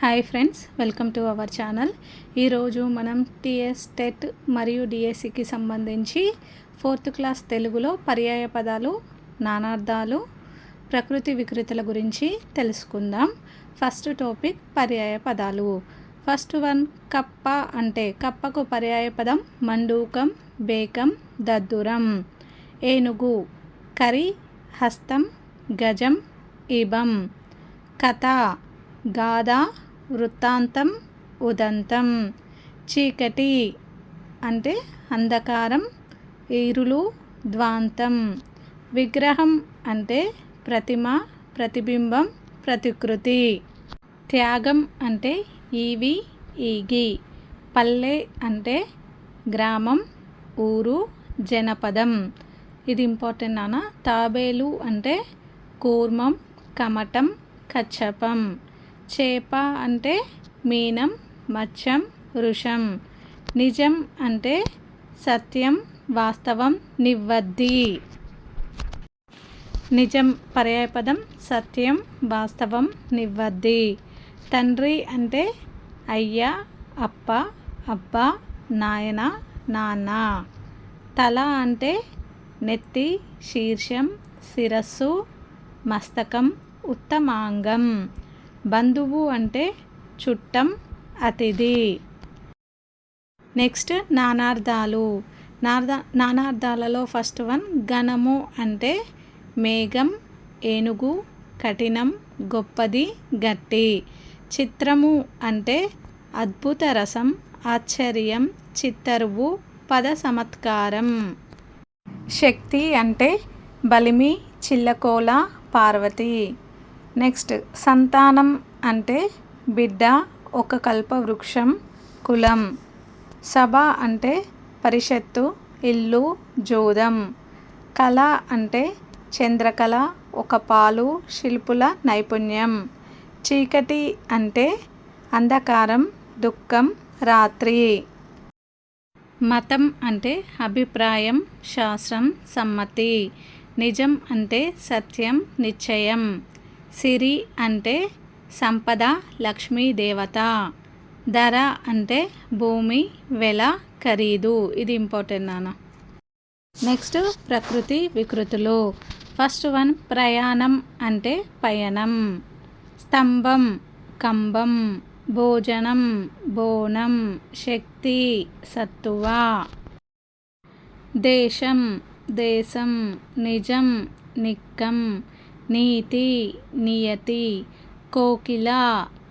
Hi friends welcome to our channel. ఈరోజు మనం TS TET మరియు డిఎస్సికి సంబంధించి ఫోర్త్ క్లాస్ తెలుగులో పర్యాయ పదాలు నానార్థాలు ప్రకృతి వికృతుల గురించి తెలుసుకుందాం. ఫస్ట్ టాపిక్ పర్యాయ పదాలు. ఫస్ట్ వన్ కప్ప అంటే కప్పకు పర్యాయ పదం మండూకం బేకం దద్దురం. ఏనుగు కరి హస్తం గజం ఇబం. కథ గాథ వృత్తాంతం ఉదంతం. చీకటి అంటే అంధకారం ఈరులు ద్వాంతం. విగ్రహం అంటే ప్రతిమ ప్రతిబింబం ప్రతికృతి. త్యాగం అంటే ఈవి ఈగి. పల్లె అంటే గ్రామం ఊరు జనపదం. ఇది ఇంపార్టెంట్ నాన్న. తాబేలు అంటే కూర్మం కమటం కచ్చపం. చేప అంటే మీనం మత్స్యం వృషం. నిజం అంటే సత్యం వాస్తవం నివ్వద్ది నిజం పర్యాయపదం సత్యం వాస్తవం నివ్వద్ది తండ్రి అంటే అయ్య అప్ప అబ్బ నాయన నాన్న. తల అంటే నెత్తి శీర్షం శిరస్సు మస్తకం ఉత్తమాంగం. బంధువు అంటే చుట్టం అతిథి. నెక్స్ట్ నానార్థాలు నార్ద నానార్థాలలో ఫస్ట్ వన్ ఘనము అంటే మేఘం ఏనుగు కఠినం గొప్పది గట్టి. చిత్రము అంటే అద్భుత రసం ఆశ్చర్యం చిత్తరువు పద సమత్కారం. శక్తి అంటే బలిమి చిల్లకోల పార్వతి. నెక్స్ట్ సంతానం అంటే బిడ్డ ఒక కల్పవృక్షం కులం. సభ అంటే పరిషత్తు ఇల్లు జోదం. కళ అంటే చంద్రకళ ఒక పాలు శిల్పుల నైపుణ్యం. చీకటి అంటే అంధకారం దుఃఖం రాత్రి. మతం అంటే అభిప్రాయం శాస్త్రం సమ్మతి. నిజం అంటే సత్యం నిశ్చయం. సిరి అంటే సంపద లక్ష్మీ దేవత. ధర అంటే భూమి వెల ఖరీదు. ఇది ఇంపార్టెంట్ నాన్న. నెక్స్ట్ ప్రకృతి వికృతులు. ఫస్ట్ వన్ ప్రయాణం అంటే పయనం. స్తంభం కంబం భోజనం బోనం. శక్తి సత్తువ. దేశం దేశం. నిజం నిక్కం. నీతి నియతి కోకిల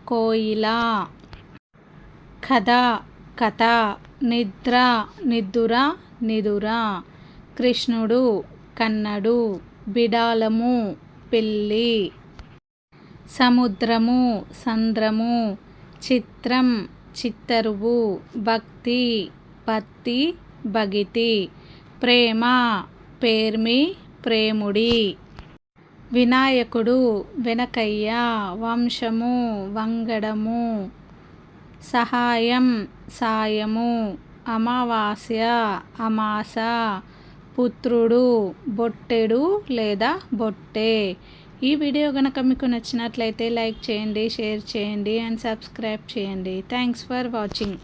కోయిల. కథ కథ నిద్ర నిద్దుర నిదుర. కృష్ణుడు కన్నడు బిడాలము పిల్లి. సముద్రము సంద్రము చిత్రం చిత్తరువు భక్తి పత్తి భగితి. ప్రేమ పేర్మి ప్రేముడి. వినాయకుడు వెనకయ్య వంశము వంగడము సహాయం సాయము అమావాస్య అమాస పుత్రుడు బొట్టెడు లేదా బొట్టె. ఈ వీడియో కనుక మీకు నచ్చినట్లయితే లైక్ చేయండి షేర్ చేయండి అండ్ సబ్స్క్రైబ్ చేయండి. Thanks for watching.